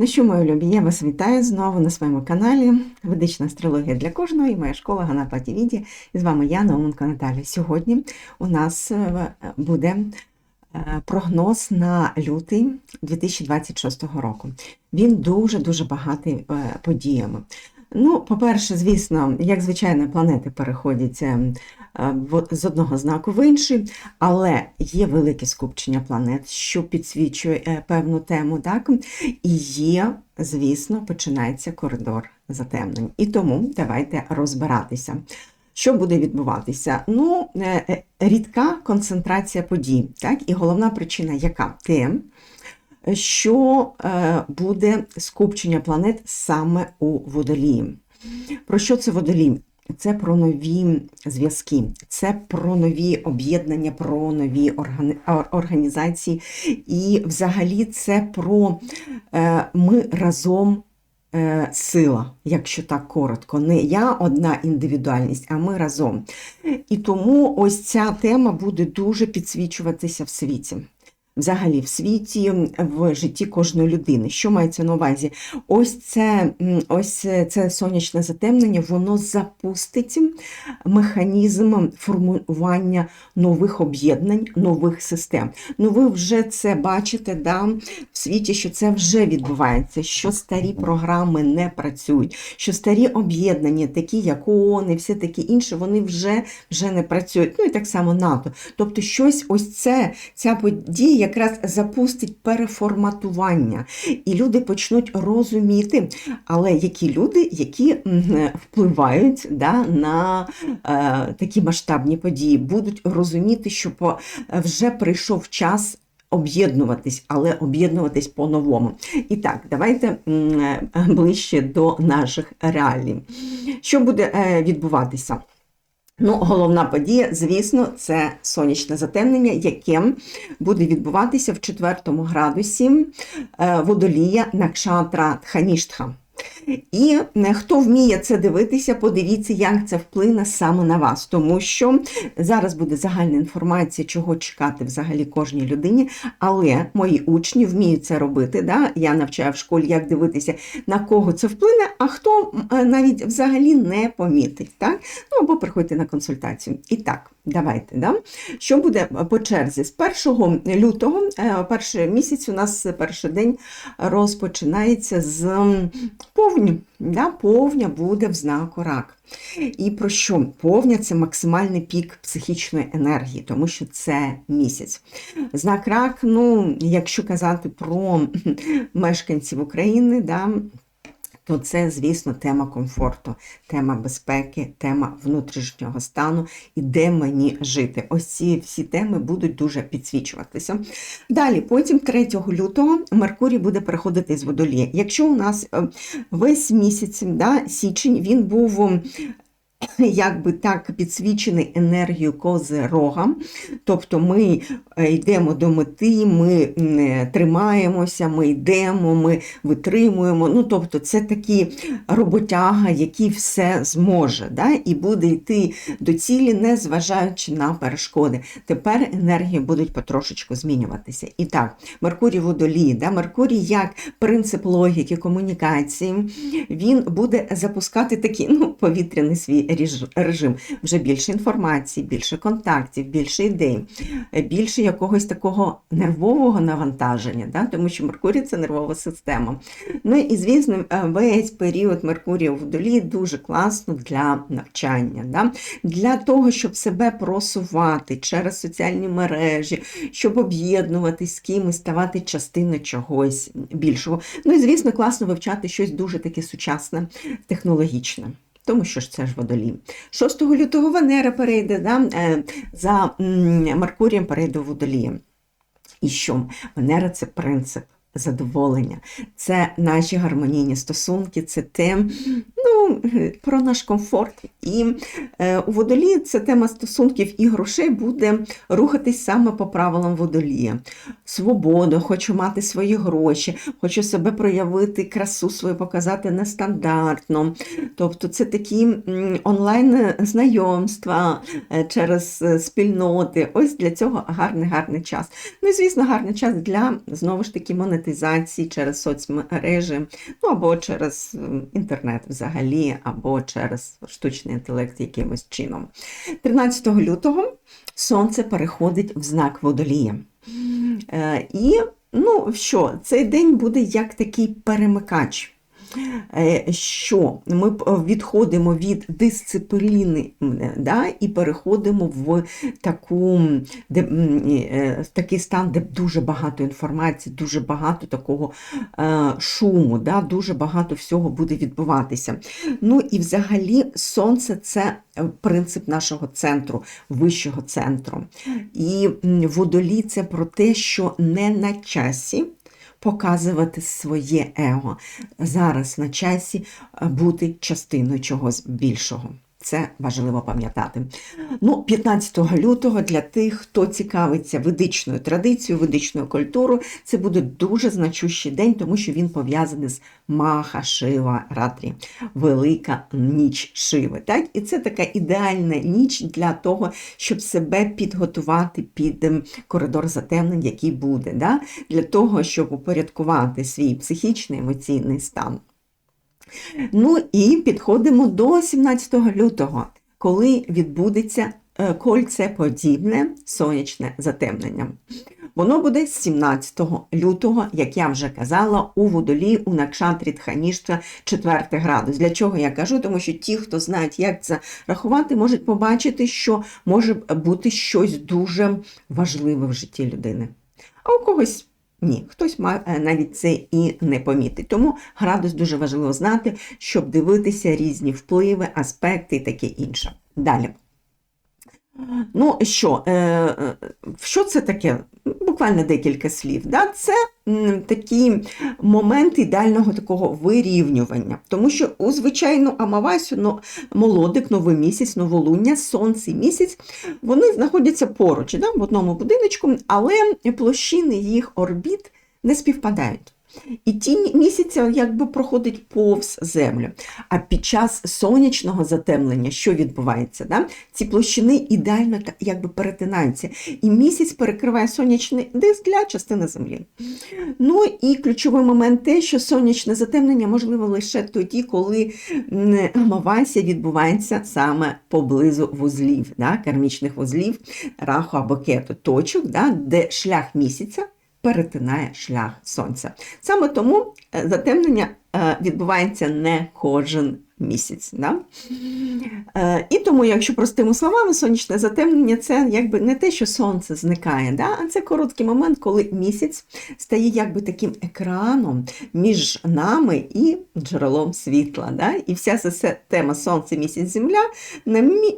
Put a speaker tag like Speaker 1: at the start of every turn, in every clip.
Speaker 1: Ну що, мої любі, я вас вітаю знову на своєму каналі Ведична астрологія для кожного і моя школа Ганапаті Віді. І з вами я, Науменко Наталя. Сьогодні у нас е, буде е, прогноз на лютий 2026 року. Він дуже-дуже багатий е, подіями. Ну, по-перше, звісно, як звичайно, планети переходять е, з одного знаку в інший, але є велике скупчення планет, що підсвічує е, певну тему, так? І є, звісно, починається коридор затемнень. І тому давайте розбиратися. Що буде відбуватися? Ну, е, рідка концентрація подій, так? І головна причина яка? Те, що е, буде скупчення планет саме у водолії. Про що це водолій? Це про нові зв'язки, це про нові об'єднання, про нові організації. І взагалі це про е, ми разом е, сила, якщо так коротко. Не я одна індивідуальність, а ми разом. І тому ось ця тема буде дуже підсвічуватися в світі. Взагалі, в світі, в житті кожної людини. Що мається на увазі? Ось це, ось це сонячне затемнення, воно запустить механізм формування нових об'єднань, нових систем. Ну, ви вже це бачите да, в світі, що це вже відбувається, що старі програми не працюють, що старі об'єднання, такі як ООН і все такі інші, вони вже, вже не працюють. Ну і так само НАТО. Тобто, щось ось це, ця подія якраз запустить переформатування, і люди почнуть розуміти, але які люди, які впливають да, на е, такі масштабні події, будуть розуміти, що по, вже прийшов час. Об'єднуватись, але об'єднуватись по-новому. І так, давайте е, ближче до наших реалій. Що буде е, відбуватися? Ну, головна подія, звісно, це сонячне затемнення, яке буде відбуватися в 4 градусі е, водолія Накшатра Тханіштха. І е, хто вміє це дивитися, подивіться, як це вплине саме на вас, тому що зараз буде загальна інформація, чого чекати взагалі кожній людині. Але мої учні вміють це робити. Да? Я навчаю в школі, як дивитися, на кого це вплине, а хто е, навіть взагалі не помітить. Так? Ну або приходьте на консультацію. І так, давайте. Да? Що буде по черзі? З 1 лютого, е, перший місяць у нас перший день розпочинається з повні. Да? Повня буде в знаку рак. І про що? Повня це максимальний пік психічної енергії, тому що це місяць. Знак рак, ну, якщо казати про мешканців України, да, то це, звісно, тема комфорту, тема безпеки, тема внутрішнього стану і де мені жити. Ось ці всі теми будуть дуже підсвічуватися. Далі, потім 3 лютого Меркурій буде переходити з водолія. Якщо у нас е, весь місяць, да, січень, він був. Якби так підсвічений енергією козирога, тобто ми е, йдемо до мети, ми е, тримаємося, ми йдемо, ми витримуємо. Ну, тобто, це такий роботяга, який все зможе, да? і буде йти до цілі, не зважаючи на перешкоди. Тепер енергії будуть потрошечку змінюватися. І так, Меркурій водолій, да? Меркурій як принцип логіки, комунікації, він буде запускати такий ну, повітряний свій режим. Вже більше інформації, більше контактів, більше ідей, більше якогось такого нервового навантаження, да? тому що Меркурій це нервова система. Ну і звісно, е, весь період Меркурія в водолії дуже класно для навчання, да? для того, щоб себе просувати через соціальні мережі, щоб об'єднуватись з кимось, ставати частиною чогось більшого. Ну і звісно, класно вивчати щось дуже таке сучасне, технологічне. Тому що ж це ж водолій. 6 лютого Венера перейде да, е, за Маркурієм, перейде в водолія. І що? Венера це принцип задоволення, це наші гармонійні стосунки, це те, про наш комфорт. І е, у водолії це тема стосунків і грошей буде рухатись саме по правилам водолія. Свобода, хочу мати свої гроші, хочу себе проявити, красу свою показати нестандартно. Тобто це такі онлайн-знайомства е, через е, спільноти. Ось для цього гарний гарний час. Ну і звісно, гарний час для знову ж таки монетизації через соцмережі, ну або через інтернет взагалі, або через штучний інтелект якимось чином. 13 лютого сонце переходить в знак водолія. Е, і ну що, цей день буде як такий перемикач. Е, що ми відходимо від дисципліни да, і переходимо в таку, де, е, такий стан, де дуже багато інформації, дуже багато такого е, шуму, да, дуже багато всього буде відбуватися. Ну і взагалі сонце це принцип нашого центру, вищого центру. І водолій це про те, що не на часі показувати своє его. Зараз на часі е, бути частиною чогось більшого. Це важливо пам'ятати. Ну, 15 лютого для тих, хто цікавиться ведичною традицією, ведичною культурою, це буде дуже значущий день, тому що він пов'язаний з Маха Шива Ратрі, велика ніч Шиви. Так? І це така ідеальна ніч для того, щоб себе підготувати під ем, коридор затемнень, який буде, да? для того, щоб упорядкувати свій психічний емоційний стан. Ну і підходимо до 17 лютого, коли відбудеться е, кольцеподібне сонячне затемнення. Воно буде 17 лютого, як я вже казала, у водолі у Накшатрі Тханіштра 4 градус. Для чого я кажу? Тому що ті, хто знають, як це рахувати, можуть побачити, що може бути щось дуже важливе в житті людини. А у когось ні, хтось е, навіть це і не помітить. Тому градус дуже важливо знати, щоб дивитися різні впливи, аспекти і таке інше. Далі. Ну, що е, е, що це таке? Буквально декілька слів. Да? Це такі моменти ідеального такого вирівнювання. Тому що у звичайну Амавасю, ну, молодик, новий місяць, новолуння, сонце місяць, вони знаходяться поруч да? в одному будиночку, але площини їх орбіт не співпадають. І тінь місяця якби проходить повз землю. А під час сонячного затемнення, що відбувається? Да? Ці площини ідеально якби перетинаються. І місяць перекриває сонячний диск для частини землі. Ну і ключовий момент те, що сонячне затемнення можливо лише тоді, коли амавасія відбувається саме поблизу вузлів, да? кармічних вузлів, раху або кету, точок, да? де шлях місяця перетинає шлях сонця. Саме тому е, затемнення е, відбувається не кожен місяць. Да? Е, і тому, якщо простими словами, сонячне затемнення це якби не те, що сонце зникає, да? а це короткий момент, коли місяць стає якби таким екраном між нами і джерелом світла. Да? І вся ця тема Сонце, місяць, земля,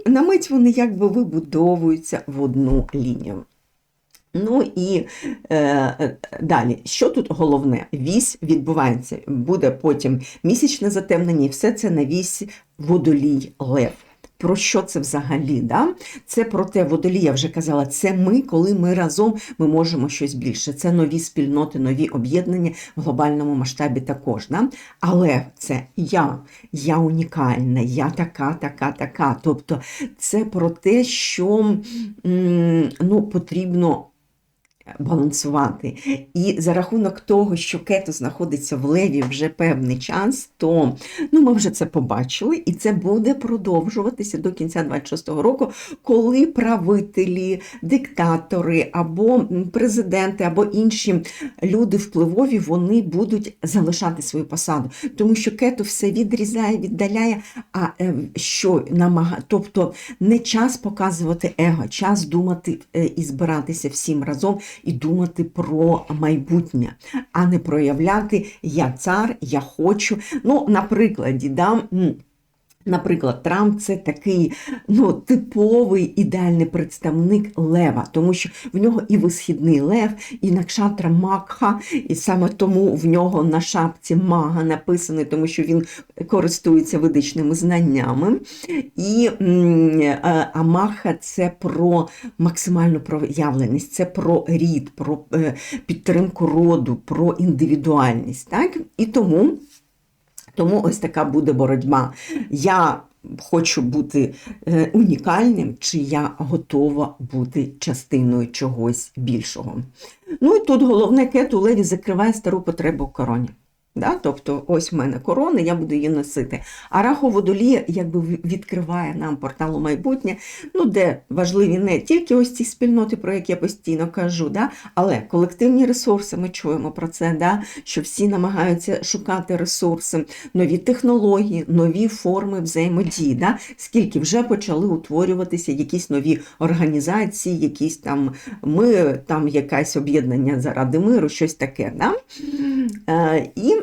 Speaker 1: на мить вони якби вибудовуються в одну лінію. Ну і е, е, далі, що тут головне? Вісь відбувається, буде потім місячне затемнення, і все це на вісь водолій лев. Про що це взагалі? Да? Це про те, водолій, я вже казала, це ми, коли ми разом ми можемо щось більше. Це нові спільноти, нові об'єднання в глобальному масштабі також. Да? Але це я, я унікальна, я така, така, така. Тобто це про те, що ну, потрібно балансувати. І за рахунок того, що кето знаходиться в леві вже певний час, то ну, ми вже це побачили, і це буде продовжуватися до кінця 26-го року, коли правителі, диктатори або президенти, або інші люди впливові, вони будуть залишати свою посаду. Тому що кето все відрізає, віддаляє, а е, що намагає, тобто не час показувати его, час думати е, і збиратися всім разом і думати про майбутнє, а не проявляти я цар, я хочу. Ну, наприклад, да, Наприклад, Трамп це такий ну, типовий ідеальний представник лева, тому що в нього і висхідний лев, і накшатра Макха, і саме тому в нього на шапці мага написаний, тому що він користується ведичними знаннями. І е, А Маха це про максимальну проявленість, це про рід, про е, підтримку роду, про індивідуальність. Так? І тому. Тому ось така буде боротьба. Я хочу бути е, унікальним, чи я готова бути частиною чогось більшого. Ну і тут головне кету леві закриває стару потребу короні. Да? Тобто, ось в мене корона, я буду її носити. А раху водолія якби відкриває нам портал у майбутнє, ну, де важливі не тільки ось ці спільноти, про які я постійно кажу, да? але колективні ресурси, ми чуємо про це, да? що всі намагаються шукати ресурси, нові технології, нові форми взаємодії. Да? Скільки вже почали утворюватися якісь нові організації, якісь там ми, там якесь об'єднання заради миру, щось таке. Да? Е, І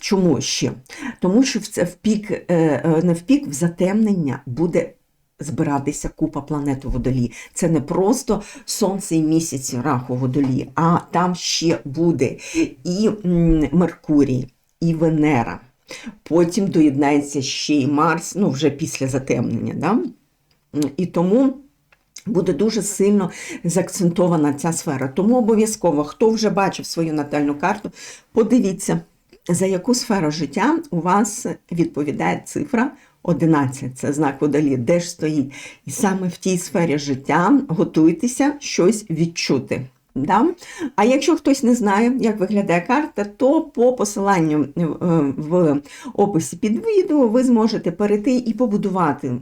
Speaker 1: чому ще? Тому що в пік, е, е, не в пік в затемнення буде збиратися купа планет у водолі. Це не просто сонце і місяць раху водолі, а там ще буде і Меркурій, і Венера. Потім доєднається ще й Марс, ну вже після затемнення. Да? І тому. Буде дуже сильно заакцентована ця сфера. Тому обов'язково, хто вже бачив свою натальну карту, подивіться, за яку сферу життя у вас відповідає цифра 11. Це знак водолі, де ж стоїть. І саме в тій сфері життя готуйтеся щось відчути. Да? А якщо хтось не знає, як виглядає карта, то по посиланню е, в описі під відео ви зможете перейти і побудувати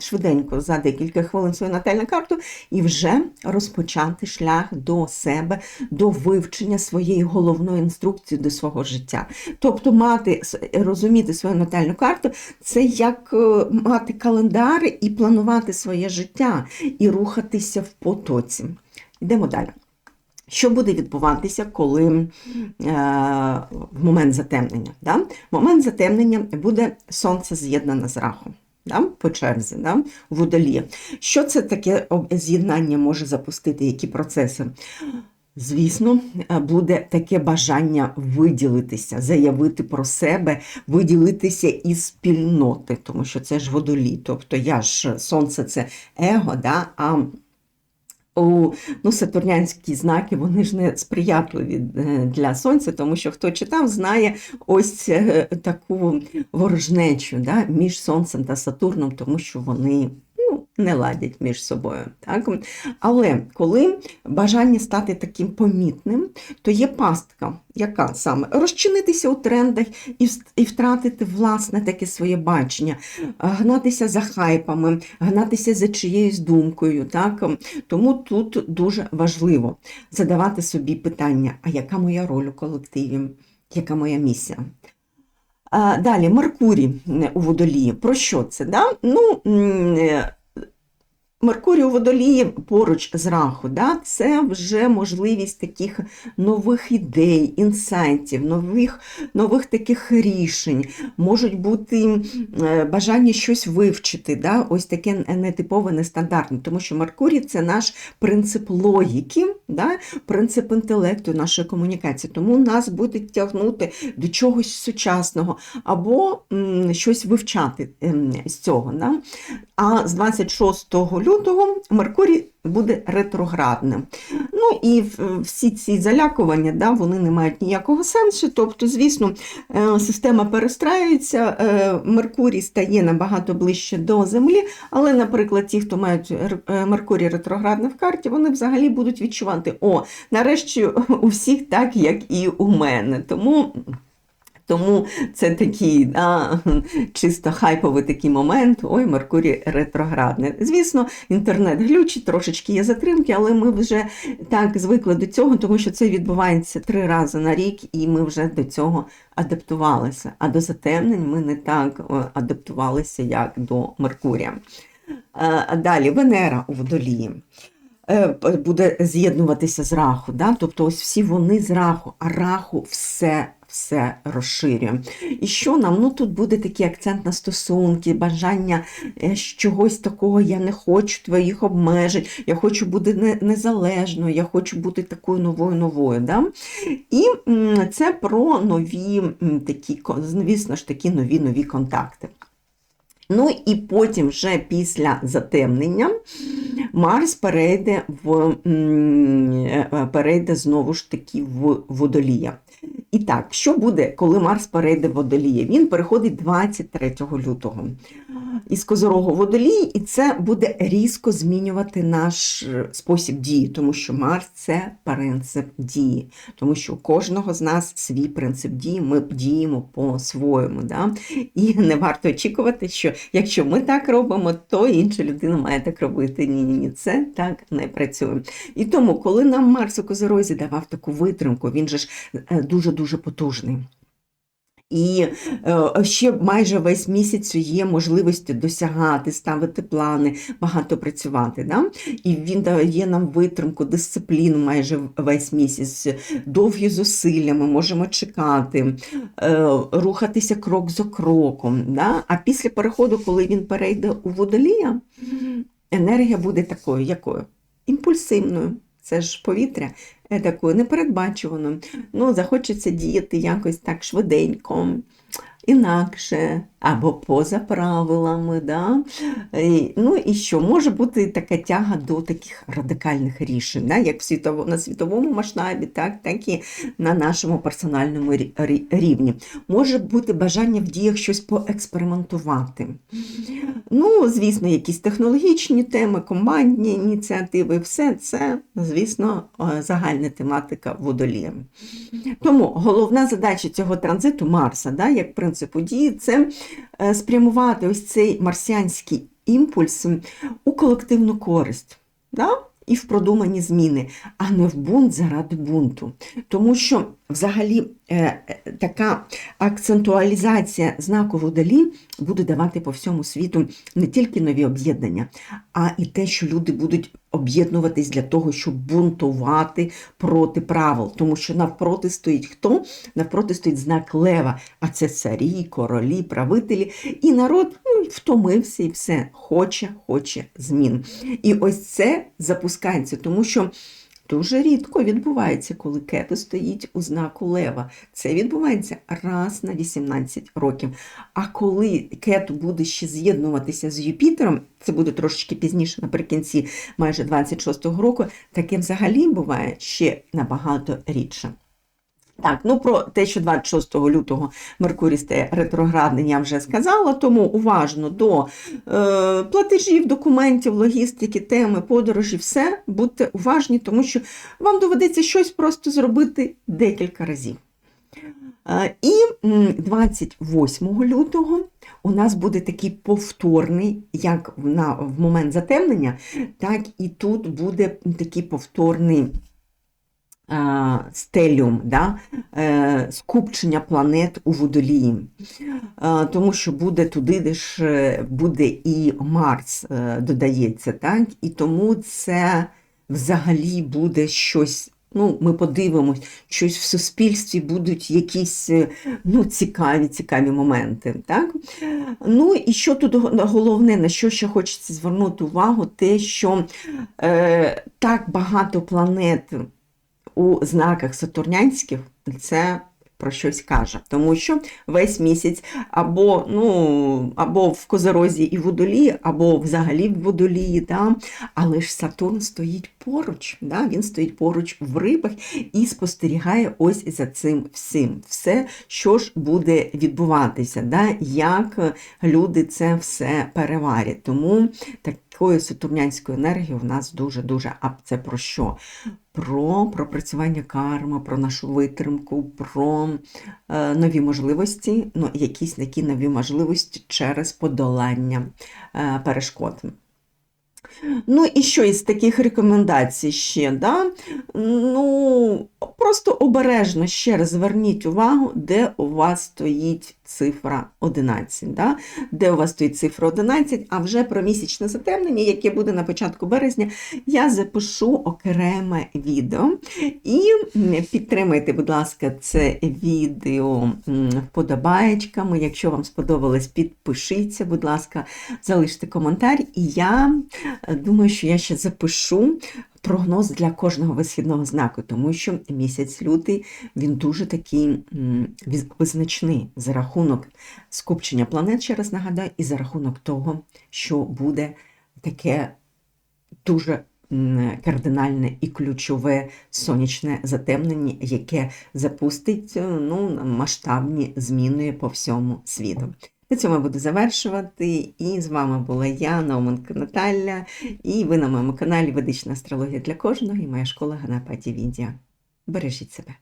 Speaker 1: швиденько за декілька хвилин свою натальну карту і вже розпочати шлях до себе, до вивчення своєї головної інструкції до свого життя. Тобто мати, розуміти свою натальну карту це як е, мати календар і планувати своє життя, і рухатися в потоці. Йдемо далі. Що буде відбуватися, коли е, в момент затемнення? Да? Момент затемнення буде сонце з'єднане з рахом да? по черзі, да? водолі. Що це таке з'єднання може запустити, які процеси? Звісно, буде таке бажання виділитися, заявити про себе, виділитися із спільноти, тому що це ж водолі. Тобто я ж сонце це его, да? а у ну, сатурнянські знаки вони ж не сприятливі е, для сонця, тому що хто читав, знає ось е, таку ворожнечу да, між сонцем та Сатурном, тому що вони не ладять між собою. Так? Але коли бажання стати таким помітним, то є пастка, яка саме розчинитися у трендах і втратити власне таке своє бачення, гнатися за хайпами, гнатися за чиєюсь думкою. Так? Тому тут дуже важливо задавати собі питання, а яка моя роль у колективі, яка моя місія? Далі, Меркурій у водолії. Про що це? Да? Ну, Меркурій у водолії поруч з раху, да, це вже можливість таких нових ідей, інсайтів, нових нових таких рішень, можуть бути е, бажання щось вивчити, да, ось таке нетипове, нестандартне, тому що Меркурій це наш принцип логіки, да, принцип інтелекту, нашої комунікації. Тому нас буде тягнути до чогось сучасного або м, щось вивчати м, з цього. Да. А з 26 лютого Меркурій буде ретроградним. Ну і всі ці залякування да, вони не мають ніякого сенсу. Тобто, звісно, е, система перестраюється, е, Меркурій стає набагато ближче до Землі, але, наприклад, ті, хто мають е, Меркурій ретроградний в карті, вони взагалі будуть відчувати, о, нарешті у всіх так, як і у мене. Тому. Тому це такий да, чисто хайповий такий момент. Ой, Меркурій ретроградний. Звісно, інтернет глючить, трошечки є затримки, але ми вже так звикли до цього, тому що це відбувається три рази на рік, і ми вже до цього адаптувалися. А до затемнень ми не так адаптувалися, як до Меркурія. Далі Венера у водолії. е, буде з'єднуватися з раху. Да? Тобто ось всі вони з раху, а раху все. Все розширює. І що нам? Ну тут буде такий акцент на стосунки, бажання е, чогось такого, я не хочу твоїх обмежень, я хочу бути незалежною, я хочу бути такою новою новою. Да? І це про нові такі, звісно ж, такі нові нові контакти. Ну і потім, вже після затемнення, Марс перейде в е, перейде знову ж таки в водолія. І так, що буде, коли Марс перейде в водолія? Він переходить 23 лютого із Козорогу водолій, і це буде різко змінювати наш е, спосіб дії, тому що Марс це принцип дії, тому що у кожного з нас свій принцип дії, ми діємо по-своєму. Да? І не варто очікувати, що якщо ми так робимо, то інша людина має так робити. Ні, ні, ні, це так не працює. І тому, коли нам Марс у Козорозі давав таку витримку, він же ж е, дуже-дуже потужний. І е, ще майже весь місяць є можливості досягати, ставити плани, багато працювати. Да? І він дає нам витримку, дисципліну майже весь місяць, довгі зусилля, ми можемо чекати, е, рухатися крок за кроком. Да? А після переходу, коли він перейде у водолія, енергія буде такою, якою? Імпульсивною. Це ж повітря такою непередбачуваною. Ну, захочеться діяти якось так швиденько, інакше, або поза правилами. Да? Ну і що, може бути така тяга до таких радикальних рішень, да? як в світово, на світовому масштабі, так, так і на нашому персональному рі- рі- рівні. Може бути бажання в діях щось поекспериментувати. Ну, звісно, якісь технологічні теми, командні ініціативи, все це, звісно, е, загальна тематика водолія. Тому головна задача цього транзиту Марса, да, як принципу дії, це е, спрямувати ось цей марсіанський імпульс у колективну користь. Да? І в продумані зміни, а не в бунт заради бунту. Тому що взагалі така акцентуалізація знаку водолі буде давати по всьому світу не тільки нові об'єднання, а і те, що люди будуть об'єднуватись для того, щоб бунтувати проти правил. Тому що навпроти стоїть хто? Навпроти стоїть знак лева, а це царі, королі, правителі. І народ ну, втомився і все, хоче, хоче змін. І ось це запускається, тому що. Дуже рідко відбувається, коли кето стоїть у знаку лева. Це відбувається раз на 18 років. А коли кету буде ще з'єднуватися з Юпітером, це буде трошечки пізніше, наприкінці майже 26-го року, таке взагалі буває ще набагато рідше. Так, ну про те, що 26 лютого Меркурій стає ретроградним, я вже сказала, тому уважно до е, платежів, документів, логістики, теми, подорожі, все будьте уважні, тому що вам доведеться щось просто зробити декілька разів. Е, І 28 лютого у нас буде такий повторний, як на, в момент затемнення, так і тут буде такий повторний стеліум, да? е, скупчення планет у водолії. Е, тому що буде туди, де ж е, буде і Марс е, додається, так? і тому це взагалі буде щось. Ну, ми подивимось, щось в суспільстві будуть якісь е, ну, цікаві, цікаві моменти. Так? Ну і що тут головне, на що ще хочеться звернути увагу, те, що е, так багато планет у знаках сатурнянських, це про щось каже. Тому що весь місяць або, ну, або в Козорозі і Водолії, або взагалі в Водолії, да? але ж Сатурн стоїть поруч, да? він стоїть поруч в рибах і спостерігає ось за цим всім. Все, що ж буде відбуватися, да? як люди це все переварять. Тому такої сатурнянської енергії в нас дуже-дуже. А це про що? Про пропрацювання карми, про нашу витримку, про е, нові можливості, ну, якісь такі нові можливості через подолання е, перешкод. Ну і що із таких рекомендацій ще? Да? Ну, просто обережно ще раз зверніть увагу, де у вас стоїть цифра 11. Да? Де у вас стоїть цифра 11, а вже про місячне затемнення, яке буде на початку березня, я запишу окреме відео. І підтримайте, будь ласка, це відео вподобаєчками. Якщо вам сподобалось, підпишіться, будь ласка, залиште коментар. І я е, думаю, що я ще запишу прогноз для кожного висхідного знаку, тому що місяць лютий він дуже такий визначний за рахунок скупчення планет, ще раз нагадаю, і за рахунок того, що буде таке дуже кардинальне і ключове сонячне затемнення, яке запустить е, ну, масштабні зміни по всьому світу. На цьому я буду завершувати. І з вами була я, Науменко Наталя, і ви на моєму каналі Ведична астрологія для кожного і моя школа Ганапаті Відія. Бережіть себе.